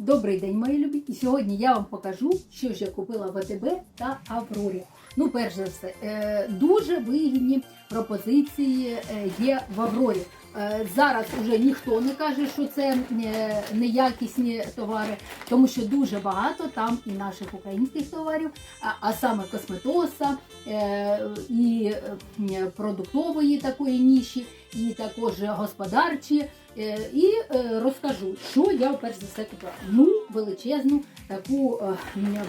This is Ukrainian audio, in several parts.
Добрий день, мої любі! І сьогодні я вам покажу, що ж я купила в АТБ та Аврорі. Ну, перш за все, е, дуже вигідні пропозиції е, є в Аврорі. Е, Зараз уже ніхто не каже, що це е, неякісні товари, тому що дуже багато там і наших українських товарів, а, саме косметоса і продуктової такої ніші, і також господарчі. І розкажу, що я перш за все купила. Ну, величезну таку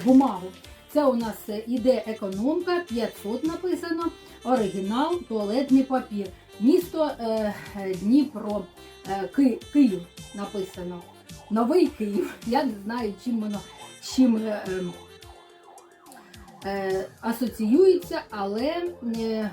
бумагу. Це у нас е, іде економка, 500 написано, оригінал, туалетний папір. Місто е, е, Дніпро, е, Ки, Київ написано. Новий Київ. Я не знаю, чим воно чим е, ем, е, асоціюється, але е,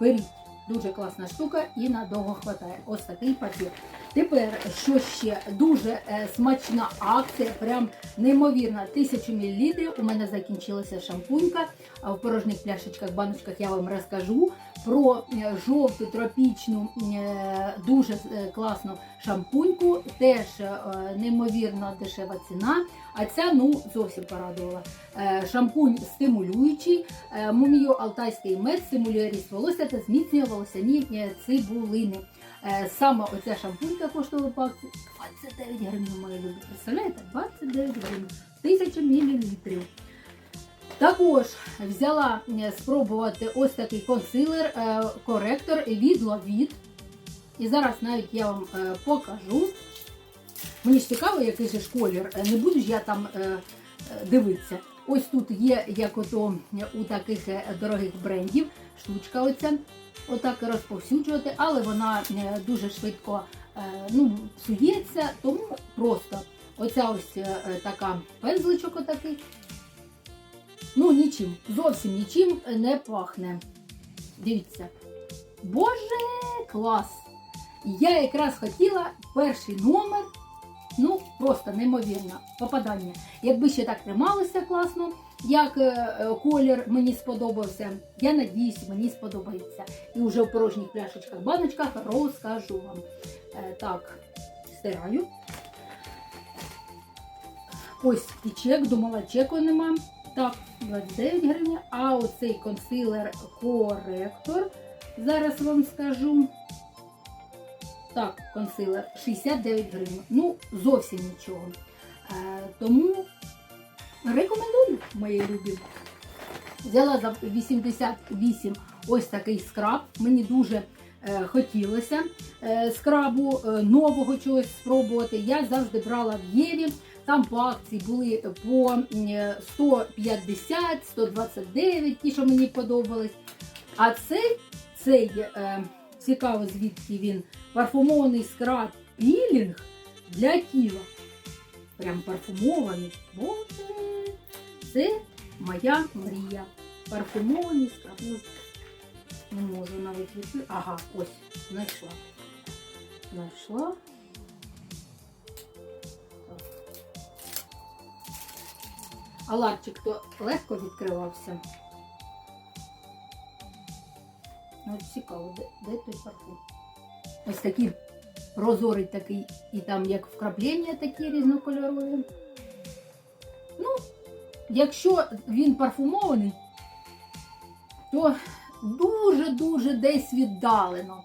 беріть. Дуже класна штука і надовго хватає. Ось такий папір. Тепер, що ще дуже е, смачна акція, прям неймовірна. 1000 мл. У мене закінчилася шампунька. В порожніх пляшечках, баночках я вам розкажу про е, жовту тропічну е, дуже е, класну шампуньку. Теж е, неймовірно дешева ціна. А ця ну зовсім порадувала. Е, Шампунь стимулюючий, е, мумію алтайський мед стимулює ріст волосся та зміцнює волосяні е, цибулини. Е, Саме оця шампунька коштувала акції 29 гривень, мої любі. Представляєте? 29 гривень. 1000 мл. Також взяла е, спробувати ось такий консилер, е, коректор від Ловіт. І зараз навіть я вам покажу. Мені ж цікаво, який же колір. Не буду ж я там дивитися. Ось тут є, як ото у таких е, дорогих брендів, штучка оця, отак розповсюджувати, але вона е, дуже швидко е, ну, псується, тому просто оця ось така пензличок отакий. Ну, нічим, зовсім нічим не пахне. Дивіться. Боже, клас! Я якраз хотіла перший номер. Ну, просто неймовірне попадання. Якби ще так трималося класно, як е, е, колір мені сподобався, я надіюсь, мені сподобається. І вже в порожніх пляшечках, баночках розкажу вам. Е, так, стираю. Ось і чек, думала, чеку нема. Так, 29 гривень. А оцей консилер коректор. Зараз вам скажу. Так, консилер 69 гривень. Ну, зовсім нічого. Е, тому рекомендую, мої любі. Взяла за 88 ось такий скраб. Мені дуже е, хотілося е, скрабу е, нового чогось спробувати. Я завжди брала в Єві. Там по акції були по 150, 129, ті, що мені подобались. А цей, цей е, цікаво, звідки він парфумований скраб пілінг для тіла. Прям парфумований. Боже, це моя мрія. Парфумований скраб. Ну, не можу навіть відкрити. Ага, ось, знайшла. Знайшла. Так. А ларчик то легко відкривався. Ну, цікаво, де, де той парфум? Ось такий прозорий такий, і там як вкраплення такі різнокольорові. Ну, якщо він парфумований, то дуже-дуже десь віддалено.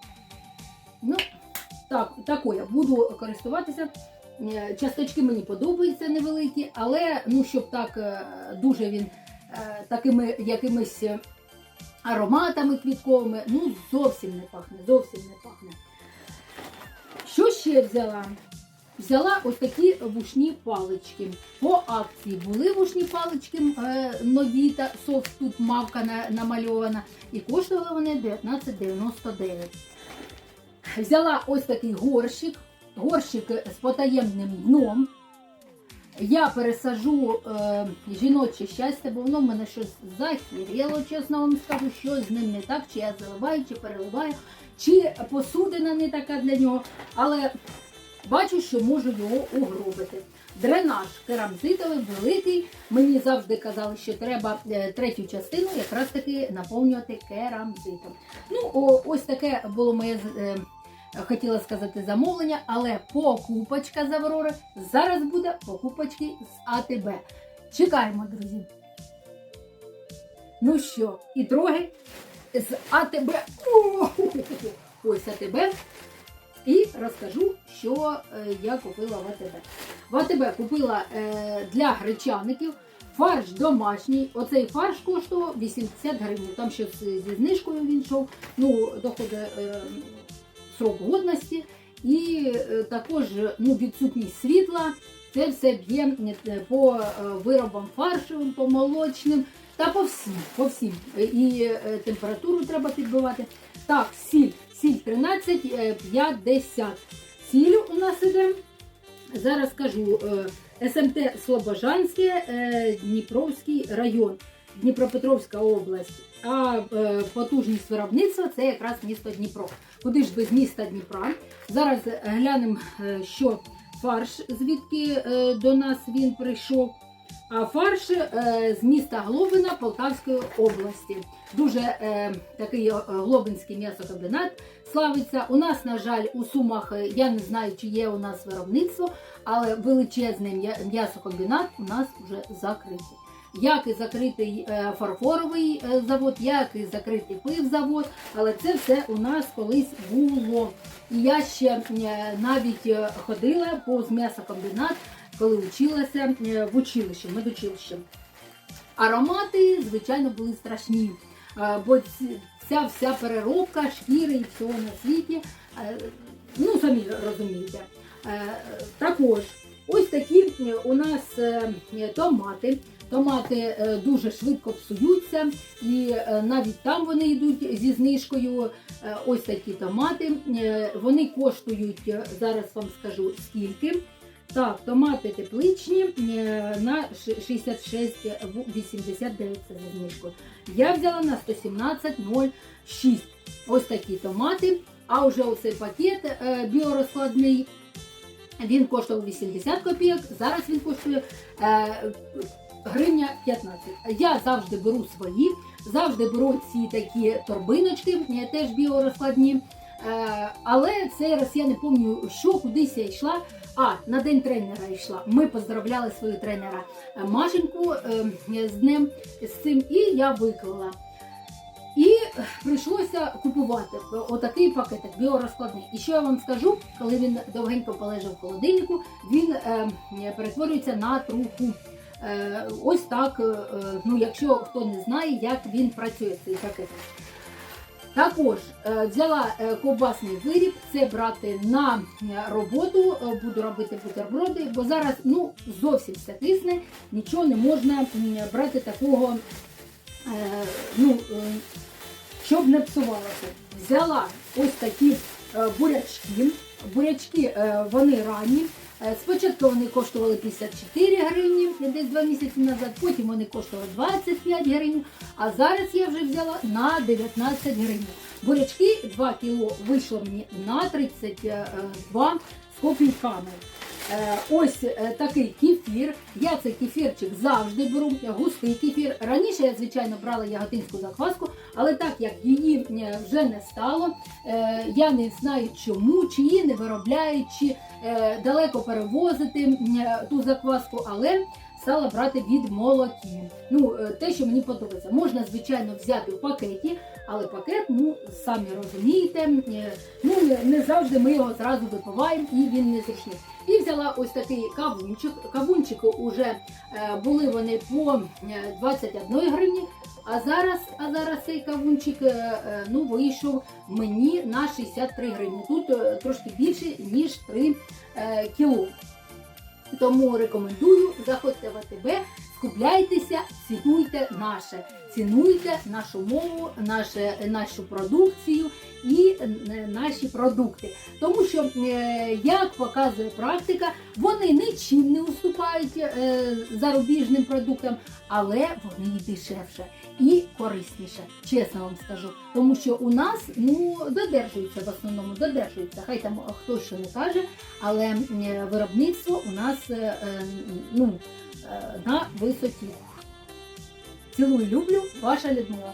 Ну, так, такое, буду користуватися. Е, Часточки мені подобаються невеликі, але ну, щоб так е, дуже він е, такими якимись ароматами квітковими, ну зовсім не пахне, зовсім не пахне. Що ще взяла? Взяла ось такі вушні палички. По акції були вушні палички е, нові та софт тут мавка на, намальована. І коштували вони 19,99. Взяла ось такий горщик. Горщик з потаємним дном. Я пересажу е, жіноче щастя, бо воно в мене щось захіріло, чесно вам скажу, що з ним не так, чи я заливаю, чи переливаю, чи посудина не така для нього. Але бачу, що можу його угробити. Дренаж керамзитовий, великий. Мені завжди казали, що треба е, третю частину якраз таки наповнювати керамзитом. Ну, о, ось таке було моє е, хотіла сказати замовлення, але покупочка з Аврори зараз буде покупочки з АТБ. Чекаємо, друзі. Ну що, і дроги з АТБ. Ось АТБ. І розкажу, що е, я купила в АТБ. В АТБ купила е, для гречаників фарш домашній. Оцей фарш коштував 80 гривень. Там ще зі знижкою він йшов. Ну, доходить е, срок годності. І е, також ну, відсутність світла. Це все б'є е, по е, виробам фаршовим, по молочним та по всім. По всім. І температуру треба підбивати. Так, сіль. Сіль 13,50. Сіль у нас іде. Зараз скажу. е, СМТ Слобожанське, Дніпровський район, Дніпропетровська область. А е, потужність виробництва це якраз місто Дніпро. Куди ж без міста Дніпра? Зараз глянемо, е, що фарш, звідки е, до нас він прийшов. А фарш е, з міста Глобина Полтавської області. Дуже е, такий е, глобинський м'ясокомбінат славиться. У нас, на жаль, у Сумах е, я не знаю, чи є у нас виробництво, але величезний м'ясокомбінат у нас вже закритий. Як і закритий е, фарфоровий е, завод, як і закритий пивзавод, але це все у нас колись було. І я ще е, навіть ходила повз м'ясокомбінат, коли вчилася е, в училищі, медучилищі. Аромати, звичайно, були страшні, бо ця вся переробка шкіри і всього на світі, ну самі розумієте. Також ось такі е, у нас е, томати. Томати е, дуже швидко псуються, і е, навіть там вони йдуть зі знижкою. Е, Ось такі томати. Е, Вони коштують, е, зараз вам скажу скільки. Так, томати тепличні е, на 66,89 це за знижкою. Я взяла на 117,06. Ось такі томати. А вже оцей пакет е, біорозкладний. Він коштував 80 копійок, зараз він коштує е, гривня 15. Я завжди беру свої, завжди беру ці такі торбиночки, теж біорозкладні. Е, але цей раз я не пам'ятаю, що кудись я йшла. А, на день тренера йшла. Ми поздравляли свою тренера е, Машеньку е, з днем з цим, і я виклала. І прийшлося купувати отакий пакетик біорозкладний. І що я вам скажу, коли він довгенько полежав в холодильнику, він е, перетворюється на труху. Е, ось так, е, ну якщо хто не знає, як він працює цей пакетик. Також е, взяла е, ковбасний виріб, це брати на роботу, е, буду робити бутерброди, бо зараз ну, зовсім все тисне, нічого не можна брати такого, ну, е, щоб не псувалося. Взяла ось такі е, бурячки. Бурячки е, вони ранні. Е, Спочатку вони коштували 54 гривні десь два місяці назад, потім вони коштували 25 гривень, а зараз я вже взяла на 19 гривень. Бурячки 2 кіло вийшло мені на 32 з копійками. Е, Ось е, такий кефір. Я цей кефірчик завжди беру, густий кефір. Раніше я, звичайно, брала ягодинську закваску, але так як її е, вже не стало, я не знаю чому, чи її не виробляють, чи далеко перевозити ту закваску, але стала брати від молокі. Ну, е, те, що мені подобається. Можна, звичайно, взяти в пакеті, але пакет, ну, самі розумієте, е, ну, не, завжди ми його зразу випиваємо і він не зручний. І взяла ось такий кавунчик. Кавунчики вже е, були вони по е, 21 гривні. А зараз, а зараз цей кавунчик ну, вийшов мені на 63 гривні. Тут трошки більше, ніж 3 е, кіло. Тому рекомендую, заходьте в АТБ, скупляйтеся, цінуйте наше, цінуйте нашу мову, наше, нашу продукцію і е, наші продукти. Тому що, е, як показує практика, вони нічим не уступають е, зарубіжним продуктам, але вони і дешевше і корисніше, чесно вам скажу. Тому що у нас ну додержується в основному, додержується. Хай там хто що не каже, але виробництво у нас ну, на висоті. Цілую, люблю, ваша Людмила.